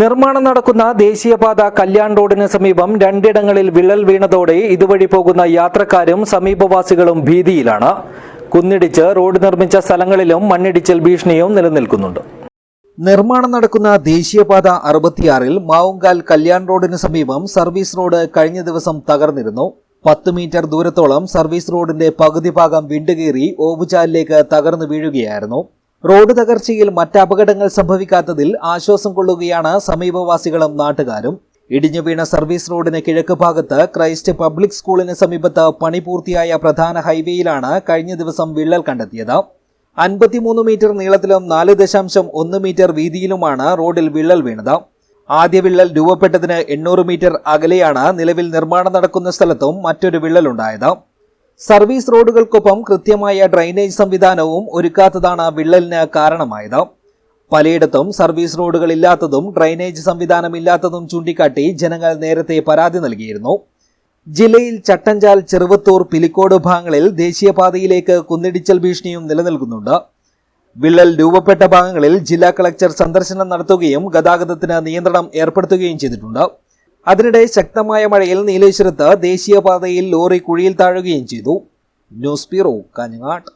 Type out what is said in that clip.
നിർമ്മാണം നടക്കുന്ന ദേശീയപാത കല്യാൺ റോഡിന് സമീപം രണ്ടിടങ്ങളിൽ വിള്ളൽ വീണതോടെ ഇതുവഴി പോകുന്ന യാത്രക്കാരും സമീപവാസികളും ഭീതിയിലാണ്. കുന്നിടിച്ച് റോഡ് നിർമ്മിച്ച സ്ഥലങ്ങളിലും മണ്ണിടിച്ചിൽ ഭീഷണിയും നിലനിൽക്കുന്നുണ്ട്. നിർമ്മാണം നടക്കുന്ന ദേശീയപാത അറുപത്തിയാറിൽ മാവുങ്കാൽ കല്യാൺ റോഡിന് സമീപം സർവീസ് റോഡ് കഴിഞ്ഞ ദിവസം തകർന്നിരുന്നു. പത്ത് മീറ്റർ ദൂരത്തോളം സർവീസ് റോഡിന്റെ പകുതി ഭാഗം വിണ്ടുകീറി ഓവുചാലിലേക്ക് തകർന്നു വീഴുകയായിരുന്നു. റോഡ് തകർച്ചയിൽ മറ്റ് അപകടങ്ങൾ സംഭവിക്കാത്തതിൽ ആശ്വാസം കൊള്ളുകയാണ് സമീപവാസികളും നാട്ടുകാരും. ഇടിഞ്ഞു വീണ സർവീസ് റോഡിന് കിഴക്ക് ഭാഗത്ത് ക്രൈസ്റ്റ് പബ്ലിക് സ്കൂളിന് സമീപത്ത് പണി പൂർത്തിയായ പ്രധാന ഹൈവേയിലാണ് കഴിഞ്ഞ ദിവസം വിള്ളൽ കണ്ടെത്തിയത്. അൻപത്തിമൂന്ന് മീറ്റർ നീളത്തിലും നാല് ദശാംശം ഒന്ന് മീറ്റർ വീതിയിലുമാണ് റോഡിൽ വിള്ളൽ വീണത്. ആദ്യ വിള്ളൽ രൂപപ്പെട്ടതിന് എണ്ണൂറ് മീറ്റർ അകലെയാണ് നിലവിൽ നിർമ്മാണം നടക്കുന്ന സ്ഥലത്തും മറ്റൊരു വിള്ളലുണ്ടായത് സർവീസ് റോഡുകൾക്കൊപ്പം കൃത്യമായ ഡ്രൈനേജ് സംവിധാനവും ഒരുക്കാത്തതാണ് വിള്ളലിന് കാരണമായത്. പലയിടത്തും സർവീസ് റോഡുകൾ ഇല്ലാത്തതും ഡ്രൈനേജ് സംവിധാനം ഇല്ലാത്തതും ചൂണ്ടിക്കാട്ടി ജനങ്ങൾ നേരത്തെ പരാതി നൽകിയിരുന്നു. ജില്ലയിൽ ചട്ടഞ്ചാൽ ചെറുവത്തൂർ പിലിക്കോട് ഭാഗങ്ങളിൽ ദേശീയപാതയിലേക്ക് കുന്നിടിച്ചൽ ഭീഷണിയും നിലനിൽക്കുന്നുണ്ട്. വിള്ളൽ രൂപപ്പെട്ട ഭാഗങ്ങളിൽ ജില്ലാ കളക്ടർ സന്ദർശനം നടത്തുകയും ഗതാഗതത്തിന് നിയന്ത്രണം ഏർപ്പെടുത്തുകയും ചെയ്തിട്ടുണ്ട്. അതിനിടെ ശക്തമായ മഴയിൽ നീലേശ്വരത്ത് ദേശീയപാതയിൽ ലോറി കുഴിയിൽ താഴുകയും ചെയ്തു. News bureau Kanhangad.